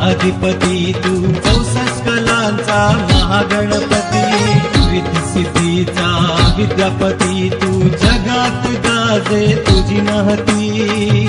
अधिपती तू. चौसष्ट कलांचा महागणपती. सिद्धीचा विद्यापती तू. जगात गाजे तुझी महती.